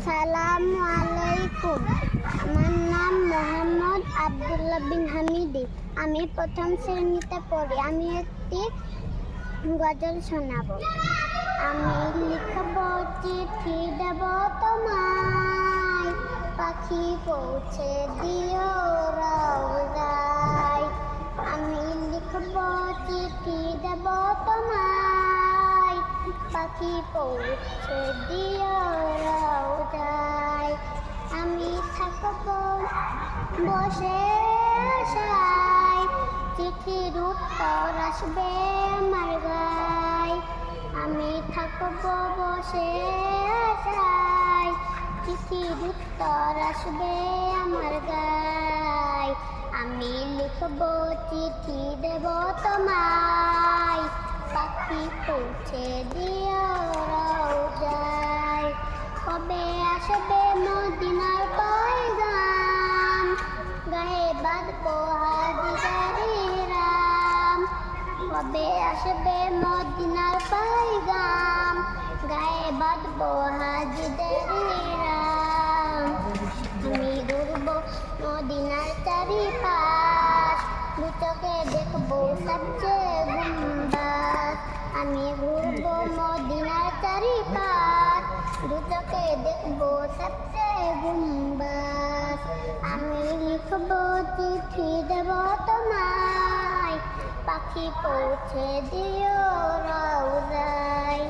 আসসালামু আলাইকুম। আমার নাম মোহাম্মদ আব্দুল্লাহ বিন হামিদি। আমি প্রথম শ্রেণীতে পড়ি। আমি একটি গজল শোনাব। আমি লিখব চিঠি দেব তোমায়। পাখি পৌঁছে দিও রওজায়। আমি লিখব চিঠি দেব তোমায়। পাখি পৌঁছে দিও বসে আশায় চিঠির উত্তর আসবে আমার গায়। আমি থাকব বসে আশায় চিঠির উত্তর আসবে আমার গায়। আমি লিখব চিঠি দেব তোমায়। পাখি পৌঁছে দিও রওজায় কবে আসবে কবে আসবে মদিনার পয়গাম গায়ে বাঁধবো হাজিদারি আমি ঘুরবো মদিনার চারিপাশ। দু চোখে দেখব সবচেয়ে গুম্বাস আমি ঘুরবো মদিনার চারিপাশ। দু চোখে দেখব সবচেয়ে গুম্বাস আমি লিখব চিঠি দেব তোমায় পাখি পৌঁছে দিও রওজায়